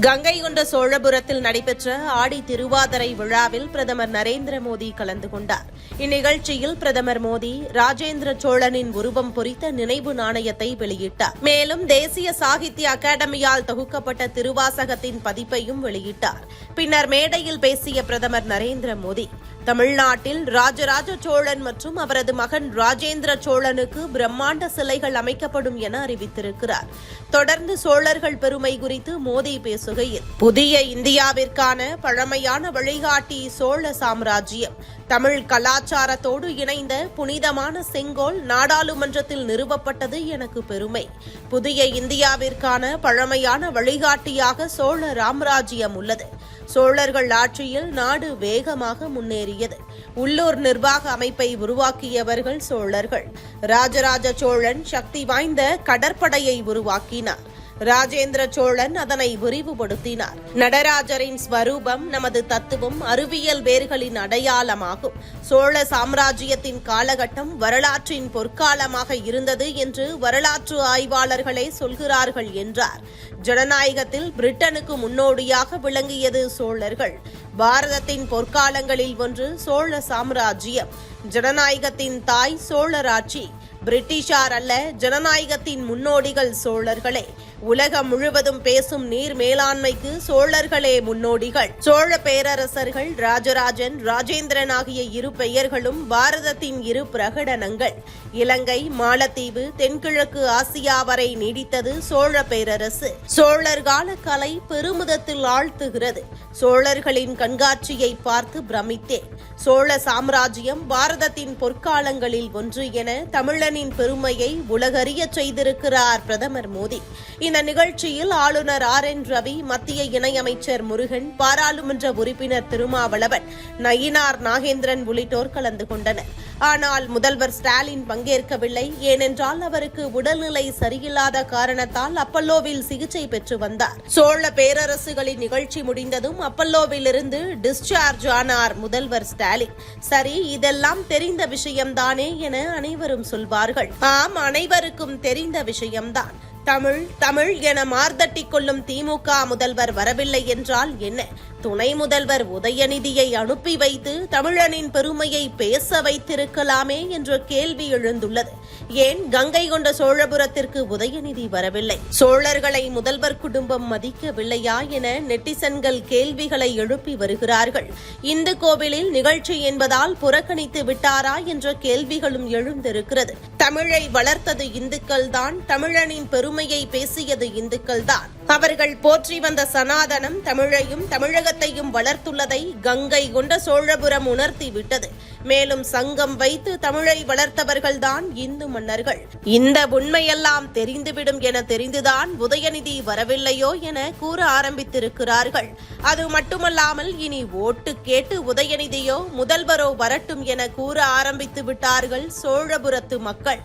கங்கை கொண்ட சோழபுரத்தில் நடைபெற்ற ஆடி திருவாதிரை விழாவில் பிரதமர் நரேந்திர மோடி கலந்து கொண்டார். இந்நிகழ்ச்சியில் பிரதமர் மோடி ராஜேந்திர சோழனின் உருவம் பொறித்த நினைவு நாணயத்தை வெளியிட்டார். மேலும் தேசிய சாகித்ய அகாடமியால் தொகுக்கப்பட்ட திருவாசகத்தின் பதிப்பையும் வெளியிட்டார். பின்னர் மேடையில் பேசிய பிரதமர் நரேந்திர மோடி தமிழ்நாட்டில் ராஜராஜ சோழன் மற்றும் அவரது மகன் ராஜேந்திர சோழனுக்கு பிரம்மாண்ட சிலைகள் அமைக்கப்படும் என அறிவித்திருக்கிறார். தொடர்ந்து சோழர்கள் பெருமை குறித்து மோடி பேசுகையில் புதிய இந்தியாவிற்கான பழமையான வழிகாட்டி சோழ சாம்ராஜ்யம் தமிழ் கலாச்சாரத்தோடு இணைந்த புனிதமான செங்கோல் நாடாளுமன்றத்தில் நிறுவப்பட்டது எனக்கு பெருமை. புதிய இந்தியாவிற்கான பழமையான வழிகாட்டியாக சோழ ராம்ராஜ்யம் உள்ளது. சோழர்கள் ஆட்சியில் நாடு வேகமாக முன்னேறியது. உள்ளூர் நிர்வாக அமைப்பை உருவாக்கியவர்கள் சோழர்கள். ராஜராஜ சோழன் சக்தி வாய்ந்த கடற்படையை உருவாக்கினார். ராஜேந்திர சோழன் அதனை விரிவுபடுத்தினார். நடராஜரின் ஸ்வரூபம் நமது தத்துவம் அறிவியல் வேர்களின் அடையாளமாகும். சோழ சாம்ராஜ்யத்தின் காலகட்டம் வரலாற்றின் பொற்காலமாக இருந்தது என்று வரலாற்று ஆய்வாளர்களே சொல்கிறார்கள் என்றார். ஜனநாயகத்தில் பிரிட்டனுக்கு முன்னோடியாக விளங்கியது சோழர்கள். பாரதத்தின் பொற்காலங்களில் ஒன்று சோழ சாம்ராஜ்யம். ஜனநாயகத்தின் தாய் சோழராட்சி. பிரிட்டிஷார் அல்ல ஜனநாயகத்தின் முன்னோடிகள் சோழர்களே. உலகம் முழுவதும் பேசும் நீர் மேலாண்மைக்கு சோழர்களே முன்னோடிகள். சோழ பேரரசர்கள் ராஜராஜன் ராஜேந்திரன் ஆகிய இரு பெயர்களும் பாரதத்தின் இரு பிரகடனங்கள். இலங்கை மாலத்தீவு தென்கிழக்கு ஆசியா வரை நீடித்தது சோழ பேரரசு. சோழர் கால கலை பெருமிதத்தில் ஆழ்த்துகிறது. சோழர்களின் கண்காட்சியை பார்த்து பிரமித்தேன். சோழ சாம்ராஜ்யம் பாரதத்தின் பொற்காலங்களில் ஒன்று என தமிழனின் பெருமையை உலகறியச் செய்திருக்கிறார் பிரதமர் மோடி. இந்த நிகழ்ச்சியில் ஆளுநர் ஆர் என் ரவி மத்திய இணையமைச்சர் முருகன் பாராளுமன்ற உறுப்பினர் திருமாவளவன் நயினார் நாகேந்திரன் உள்ளிட்டோர் கலந்து கொண்டனர். ஆனால் முதல்வர் ஸ்டாலின் பங்கேற்கவில்லை. ஏனென்றால் அவருக்கு உடல்நிலை சரியில்லாத காரணத்தால் அப்பல்லோவில் சிகிச்சை பெற்று வந்தார். சோழ பேரரசுகளின் நிகழ்ச்சி முடிந்ததும் அப்பல்லோவில் இருந்து டிஸ்சார்ஜ் ஆனார் முதல்வர் ஸ்டாலின். சரி இதெல்லாம் தெரிந்த விஷயம்தானே என அனைவரும் சொல்வார்கள். ஆம் அனைவருக்கும் தெரிந்த விஷயம்தான். தமிழ் தமிழ் என மார்தட்டிக் கொள்ளும் திமுக முதல்வர் வரவில்லை என்றால் என்ன? துணை முதல்வர் உதயநிதியை அனுப்பி வைத்து தமிழனின் பெருமையை பேச வைத்திருக்கலாமே என்ற கேள்வி எழுந்துள்ளது. ஏன் கங்கை கொண்ட சோழபுரத்திற்கு உதயநிதி வரவில்லை? சோழர்களை முதல்வர் குடும்பம் மதிக்கவில்லையா என நெட்டிசன்கள் கேள்விகளை எழுப்பி வருகிறார்கள். இந்து கோவிலில் நிகழ்ச்சி என்பதால் புறக்கணித்து விட்டாரா என்ற கேள்விகளும் எழுந்திருக்கிறது. தமிழை வளர்த்தது இந்துக்கள் தான் தமிழனின் பெருமையை பேசியது இந்துக்கள் தான். அவர்கள் போற்றி வந்த சனாதனம் தமிழையும் தமிழக தமிழகத்தையும் வளர்த்துள்ளதை கங்கை கொண்ட சோழபுரம் உணர்த்தி விட்டது மேலும் சங்கம் வைத்து தமிழை வளர்த்தவர்கள்தான் இந்து மன்னர்கள். இந்த உண்மையெல்லாம் தெரிந்துவிடும் என தெரிந்துதான் உதயநிதி வரவில்லையோ என கூற ஆரம்பித்திருக்கிறார்கள். அது மட்டுமல்லாமல் இனி ஓட்டு கேட்டு உதயநிதியோ முதல்வரோ வரட்டும் என கூற ஆரம்பித்து விட்டார்கள் சோழபுரத்து மக்கள்.